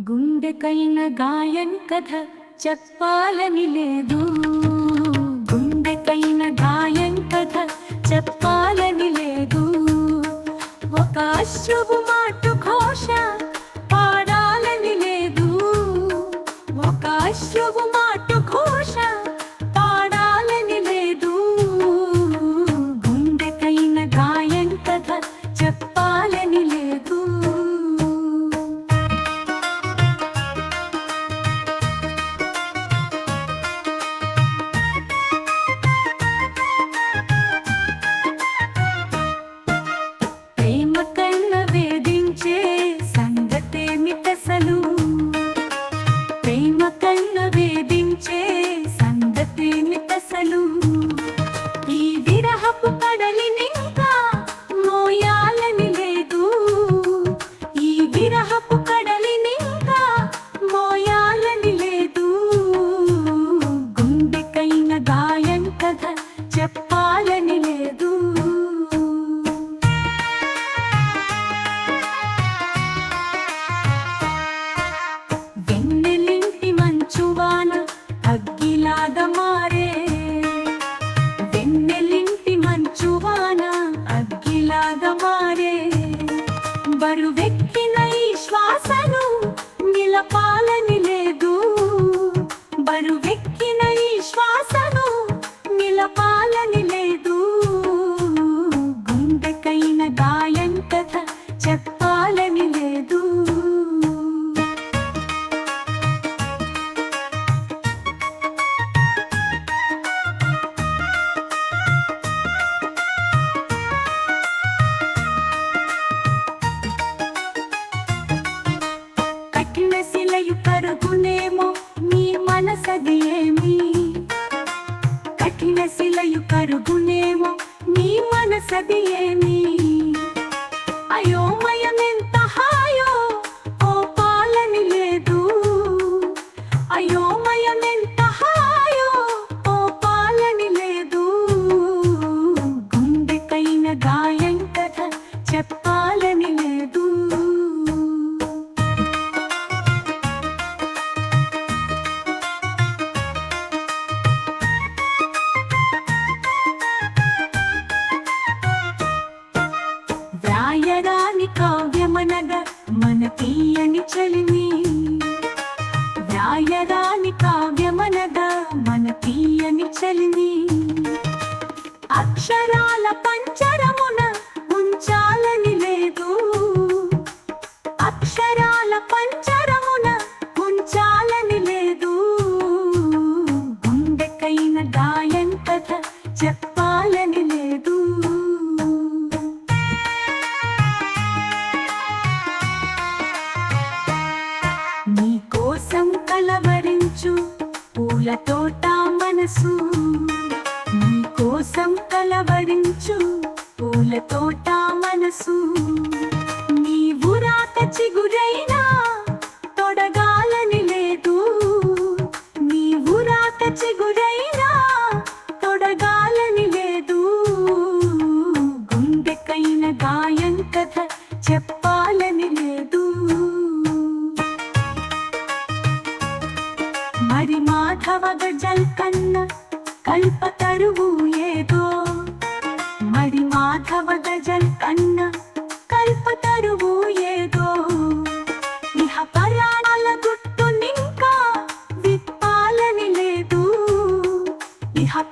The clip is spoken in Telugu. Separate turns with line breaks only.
గుండెకైన గాయం కథ చెప్పాలని లేదు. గుండెకైన గాయం కథ చెప్పాలని లేదు. ఒక అశ్రువు మాటు ఘోష పాడాలని లేదు. ఒక అశ్రువు చెప్పాలని లేదు. వెన్నెలింటి మంచువాన అగ్గిలాగా మారే. వెన్నెలింటి మంచువాన అగ్గిలాగా మారే. బరువెక్కిన ఈ శ్వాసను నిలపాలని లేదు. బరువెక్కి కరుగునేమో మీ మనసది ఏమి? కఠిన శిలయు కరుగునేమో మీ మనసది ఏమి? అయోమయమెంత తీయని చలిని వ్రాయరాని కావ్యమనగ మన తీయని చలిని. అక్షరాల పంచరమున ఉంచాలని లేదు. అక్షరాల పంచరమున ఉంచాలని లేదు. గుండెకైన దా పూల తోట మనసు నీ కోసం కలవరించు పూల తోట మనసు. నీ రాత చిగురైన మరి మాధవ గజల్ కన్న కల్ప తరువు ఏదో. మరి మాధవ గజల్ కన్న కల్ప తరువు ఏదో. ఇహ పరాణాల గుట్టు నింకా విప్పాలని లేదు. ఇహ